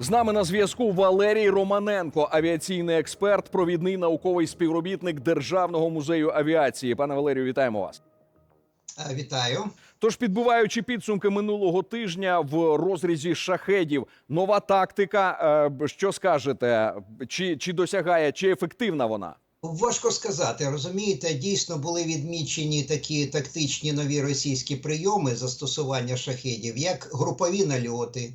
З нами на зв'язку Валерій Романенко, авіаційний експерт, провідний науковий співробітник Державного музею авіації. Пане Валерію, вітаємо вас. Е, Вітаю. Тож, підбиваючи підсумки минулого тижня в розрізі шахедів, нова тактика. е, Що скажете? Чи, чи досягає, чи ефективна вона? Важко сказати, розумієте, дійсно були відмічені такі тактичні нові російські прийоми застосування шахедів, як групові нальоти,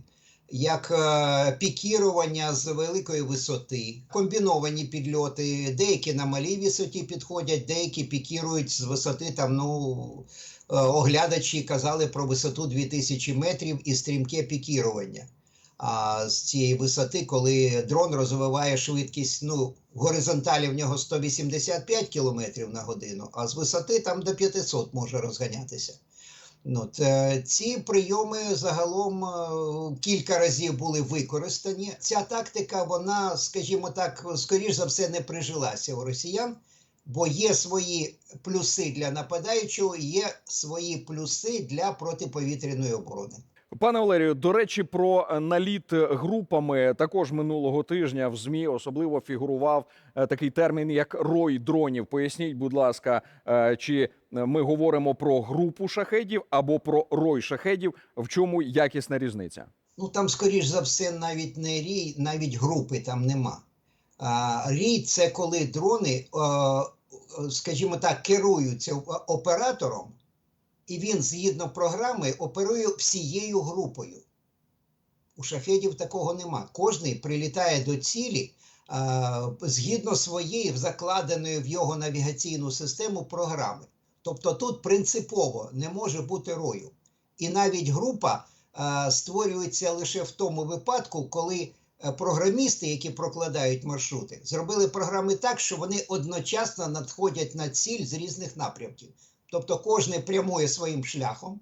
як е, пікірування з великої висоти, комбіновані підльоти. Деякі на малій висоті підходять, деякі пікірують з висоти там, ну. е, Оглядачі казали про висоту 2000 метрів і стрімке пікірування. А з цієї висоти, коли дрон розвиває швидкість, ну, горизонталі в нього 185 км на годину, а з висоти там до 500 може розганятися. Ну, ці прийоми загалом е, кілька разів були використані. Ця тактика, вона, скажімо так, скоріш за все, не прижилася у росіян, бо є свої плюси для нападаючого, є свої плюси для протиповітряної оборони. Пане Валерію, до речі, про е, наліт групами також минулого тижня в змі особливо фігурував е, такий термін як рой дронів. Поясніть, будь ласка, е, чи ми говоримо про групу шахедів або про рой шахедів? В чому якісна різниця? Ну там, скоріш за все, навіть не рій, навіть групи там нема. Рій це коли дрони, е, е, скажімо так, керуються оператором, і він згідно програми оперує всією групою. У шахедів такого нема. Кожний прилітає до цілі а, згідно своєї закладеної в його навігаційну систему програми. Тобто тут принципово не може бути рою. І навіть група а, створюється лише в тому випадку, коли е, програмісти, які прокладають маршрути, зробили програми так, що вони одночасно надходять на ціль з різних напрямків. Тобто кожен прямує своїм шляхом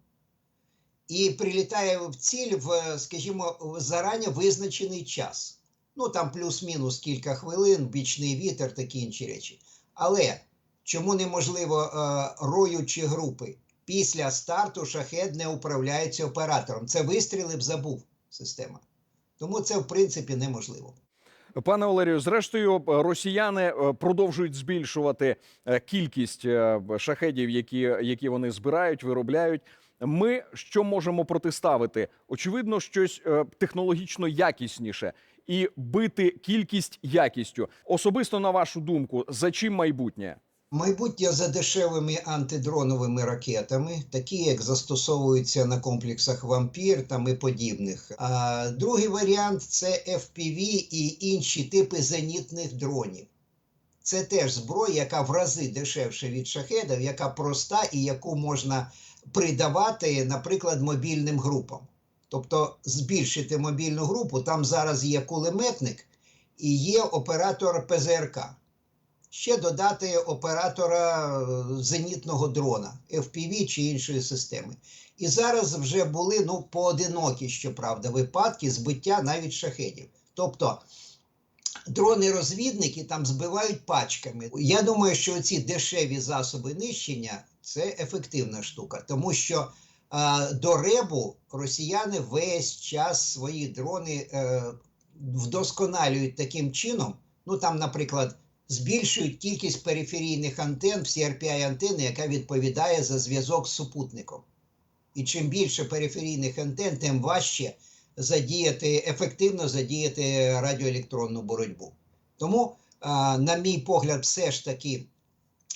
і прилітає в ціль в, скажімо, в зарані визначений час. Ну там плюс-мінус кілька хвилин, бічний вітер, такі інші речі. Але чому неможливо е, рою чи групи? Після старту шахет не управляється оператором. Це вистріли б забув система. Тому це в принципі неможливо. Пане Валерію, зрештою, росіяни е, продовжують збільшувати е, кількість е, шахедів, які, які вони збирають, виробляють. Ми що можемо протиставити? Очевидно, щось е, технологічно якісніше і бити кількість якістю. Особисто на вашу думку, за чим майбутнє? Майбутнє за дешевими антидроновими ракетами, такі як застосовуються на комплексах вампір там і подібних. А другий варіант це FPV і інші типи зенітних дронів. Це теж зброя, яка в рази дешевше від шахедів, яка проста і яку можна придавати, наприклад, мобільним групам. Тобто збільшити мобільну групу, там зараз є кулеметник і є оператор ПЗРК ще додати оператора е, зенітного дрона, FPV чи іншої системи. І зараз вже були ну, поодинокі, щоправда, випадки збиття навіть шахедів. Тобто дрони-розвідники там збивають пачками. Я думаю, що ці дешеві засоби нищення це ефективна штука, тому що е, до ребу росіяни весь час свої дрони е, вдосконалюють таким чином. Ну там, наприклад, збільшують кількість периферійних антен в CRPI антени, яка відповідає за зв'язок з супутником. І чим більше периферійних антен, тим важче задіяти, ефективно задіяти радіоелектронну боротьбу. Тому, на мій погляд, все ж таки,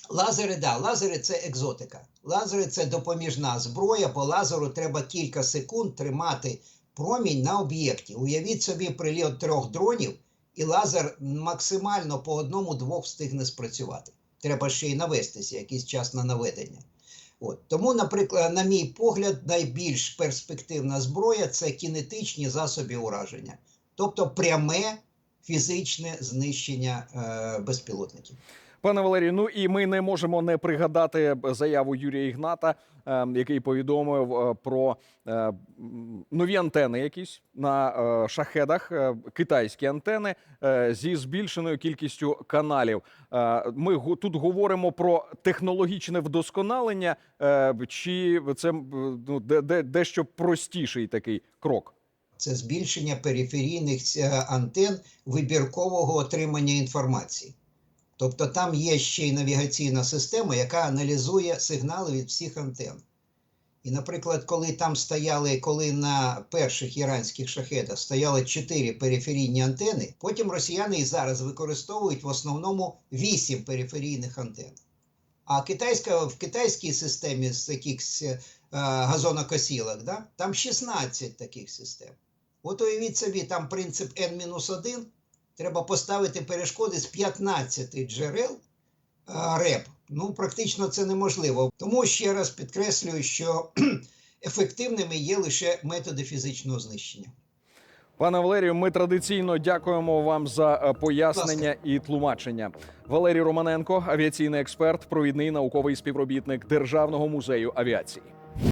лазери, да, лазери це екзотика. Лазери це допоміжна зброя, бо лазеру треба кілька секунд тримати промінь на об'єкті. Уявіть собі прильот трьох дронів і лазер максимально по одному-двох встигне спрацювати. Треба ще й навестися, якийсь час на наведення. От. Тому, наприклад, на мій погляд, найбільш перспективна зброя це кінетичні засоби ураження, тобто пряме фізичне знищення е, безпілотників. Пане Валерію, ну і ми не можемо не пригадати заяву Юрія Ігната, е, який повідомив е, про е, нові антени, якісь на е, шахедах, китайські антени зі збільшеною кількістю каналів. Ми тут говоримо про технологічне вдосконалення, чи це ну, де, де, дещо простіший такий крок? це збільшення периферійних антен вибіркового отримання інформації. Тобто там є ще й навігаційна система, яка аналізує сигнали від всіх антен. І, наприклад, коли там стояли, коли на перших іранських шахедах стояли чотири периферійні антени, потім росіяни і зараз використовують в основному вісім периферійних антен. А китайська, в китайській системі з якихось е, газонокосілок, да, там 16 таких систем. От уявіть собі, там принцип N-1, треба поставити перешкоди з 15 джерел РЕП. Ну, практично це неможливо. Тому ще раз підкреслюю, що ефективними є лише методи фізичного знищення. Пане Валерію, ми традиційно дякуємо вам за е, пояснення і тлумачення. Валерій Романенко, авіаційний експерт, провідний науковий співробітник Державного музею авіації.